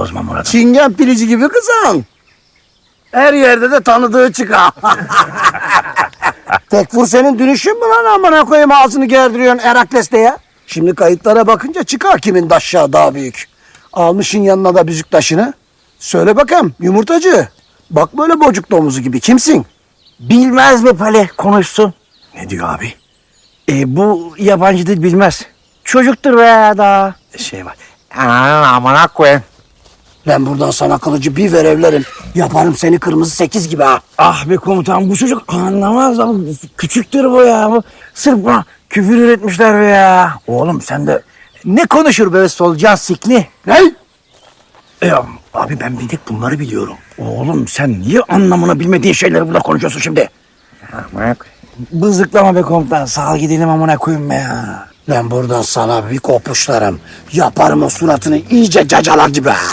bozma Murat. Çingen pilici gibi kızan. Her yerde de tanıdığı çıkar. Tekfur senin dönüşün mü lan amına koyayım ağzını gerdiriyorsun Erakles'te ya? Şimdi kayıtlara bakınca çıkar kimin daşşağı daha büyük. Almışın yanına da büzük taşını. Söyle bakayım yumurtacı. Bak böyle bocuk domuzu gibi kimsin? Bilmez mi Pale konuşsun? Ne diyor abi? E, bu yabancı dil bilmez. Çocuktur be daha. Şey var. Aman amına koyayım. Ben buradan sana kılıcı bir verevlerim. Yaparım seni kırmızı sekiz gibi ha. Ah be komutan bu çocuk anlamaz lan. Küçüktür bu ya. Bu, sırf buna küfür üretmişler be ya. Oğlum sen de ne konuşur böyle solucan sikli? Ne? E, abi ben bir tek bunları biliyorum. Oğlum sen niye anlamını bilmediğin şeyleri burada konuşuyorsun şimdi? Bızıklama be komutan. Sağ ol gidelim amına koyayım be ya. Ben buradan sana bir kopuşlarım. Yaparım o suratını iyice cacalar gibi.